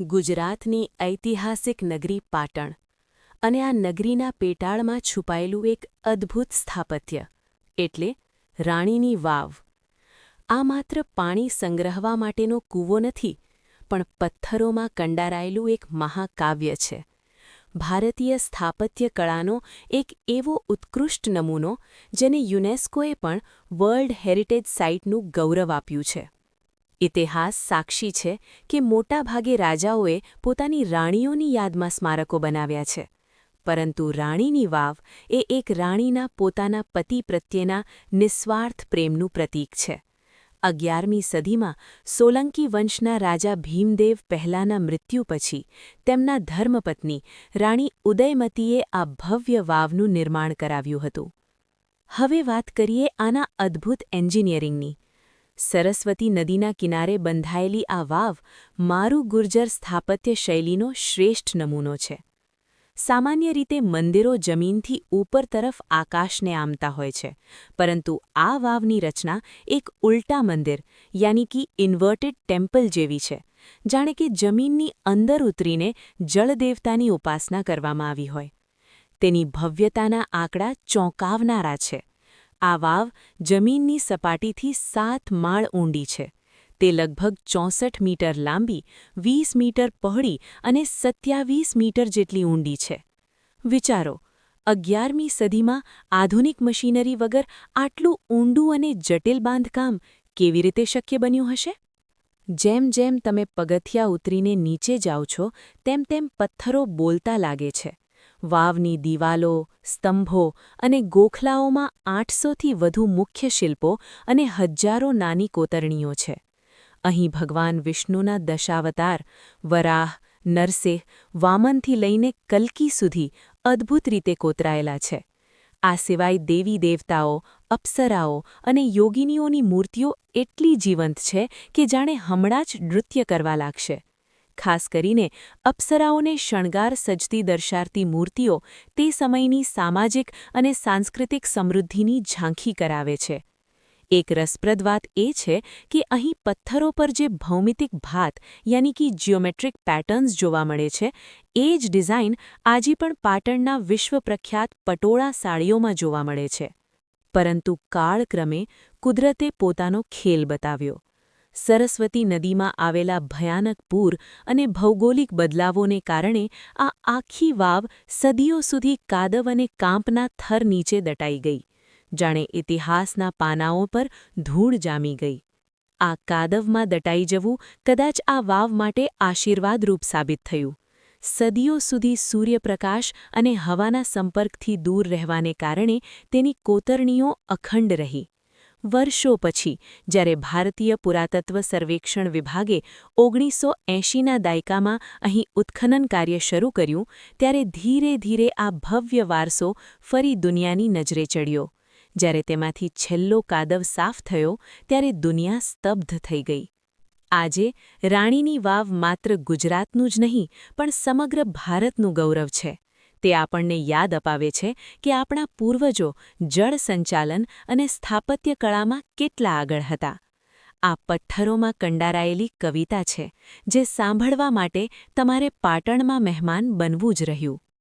ગુજરાતની ઐતિહાસિક નગરી પાટણ અને આ નગરીના પેટાળમાં છુપાયેલું એક અદ્ભુત સ્થાપત્ય, એટલે રાણીની વાવ. આ માત્ર પાણી સંગ્રહવા માટેનો કૂવો નથી, પણ પથ્થરોમાં કંડારાયેલું એક મહાકાવ્ય છે. ભારતીય સ્થાપત્ય કળાનો એક એવો ઉત્કૃષ્ટ નમૂનો, જેને યુનેસ્કોએ પણ વર્લ્ડ હેરિટેજ સાઇટનું ગૌરવ આપ્યું છે. ઇતિહાસ સાક્ષી છે કે મોટાભાગે રાજાઓએ પોતાની રાણીઓની યાદમાં સ્મારકો બનાવ્યા છે. પરંતુ રાણીની વાવ એ એક રાણીના પોતાના પતિ પ્રત્યેના નિસ્વાર્થ પ્રેમનું પ્રતીક છે. અગિયારમી સદીમાં સોલંકી વંશના રાજા ભીમદેવ પહેલાના મૃત્યુ પછી તેમના ધર્મપત્ની રાણી ઉદયમતીએ આ ભવ્ય વાવનું નિર્માણ કરાવ્યું હતું. હવે વાત કરીએ આના અદ્ભુત એન્જિનિયરિંગની. સરસ્વતી નદીના કિનારે બંધાયેલી આ વાવ મારું ગુર્જર સ્થાપત્ય શૈલીનો શ્રેષ્ઠ નમૂનો છે. સામાન્ય રીતે મંદિરો જમીનથી ઉપર તરફ આકાશને આમતા હોય છે, પરંતુ આ વાવની રચના એક ઉલટા મંદિર, યાની કે ઇન્વર્ટેડ ટેમ્પલ જેવી છે, જાણે કે જમીનની અંદર ઉતરીને જળદેવતાની ઉપાસના કરવામાં આવી હોય. તેની ભવ્યતાના આંકડા ચોંકાવનારા છે. આ વાવ જમીનની સપાટીથી સાત માળ ઊંડી છે. તે લગભગ ચોસઠ મીટર લાંબી, વીસ મીટર પહોળી અને સત્યાવીસ મીટર જેટલી ઊંડી છે. વિચારો, અગિયારમી સદીમાં આધુનિક મશીનરી વગર આટલું ઊંડું અને જટિલ બાંધકામ કેવી રીતે શક્ય બન્યું હશે? જેમ જેમ તમે પગથિયા ઉતરીને નીચે જાઓ છો, તેમ તેમ પથ્થરો બોલતા લાગે છે. વાવની દિવાલો, સ્તંભો અને ગોખલાઓમાં આઠસોથી વધુ મુખ્ય શિલ્પો અને હજારો નાની કોતરણીઓ છે. અહીં ભગવાન વિષ્ણુના દશાવતાર, વરાહ નરસિંહ વામનથી લઈને કલ્કી સુધી અદ્ભુત રીતે કોતરાયેલા છે. આ સિવાય દેવી દેવતાઓ, અપ્સરાઓ અને યોગિનીઓની મૂર્તિઓ એટલી જીવંત છે કે જાણે હમણાં જ નૃત્ય કરવા લાગશે. ખાસ કરીને અપ્સરાઓને શણગાર સજતી દર્શાવતી મૂર્તિઓ તે સમયની સામાજિક અને સાંસ્કૃતિક સમૃદ્ધિની ઝાંખી કરાવે છે. એક રસપ્રદ વાત એ છે કે અહીં પથ્થરો પર જે ભૌમિતિક ભાત, યાની કે જિયોમેટ્રિક પેટર્ન્સ જોવા મળે છે, એ જ ડિઝાઇન આજે પણ પાટણના વિશ્વપ્રખ્યાત પટોળા સાડીઓમાં જોવા મળે છે. પરંતુ કાળક્રમે કુદરતે પોતાનો ખેલ બતાવ્યો. સરસ્વતી નદીમાં આવેલા ભયાનક પૂર અને ભૌગોલિક બદલાવોને કારણે આ આખી વાવ સદીઓ સુધી કાદવ અને કાંપના થર નીચે દટાઈ ગઈ. જાણે ઇતિહાસના પાનાઓ પર ધૂળ જામી ગઈ. આ કાદવમાં દટાઈ જવું કદાચ આ વાવ માટે આશીર્વાદરૂપ સાબિત થયું. સદીઓ સુધી સૂર્યપ્રકાશ અને હવાના સંપર્કથી દૂર રહેવાને કારણે તેની કોતરણીઓ અખંડ રહી. વર્ષો પછી, જ્યારે ભારતીય પુરાતત્વ સર્વેક્ષણ વિભાગે ઓગણીસો એંશીના દાયકામાં અહીં ઉત્ખનન કાર્ય શરૂ કર્યું, ત્યારે ધીરે ધીરે આ ભવ્ય વારસો ફરી દુનિયાની નજરે ચડ્યો. જ્યારે તેમાંથી છેલ્લો કાદવ સાફ થયો, ત્યારે દુનિયા સ્તબ્ધ થઈ ગઈ. આજે રાણીની વાવ માત્ર ગુજરાતનું જ નહીં, પણ સમગ્ર ભારતનું ગૌરવ છે. તે આપણને યાદ અપાવે છે કે આપણા પૂર્વજો જળ સંચાલન અને સ્થાપત્ય કળામાં કેટલા આગળ હતા. આ પથ્થરોમાં કંડારાયેલી કવિતા છે, જે સાંભળવા માટે તમારે પાટણમાં મહેમાન બનવું જ રહ્યું.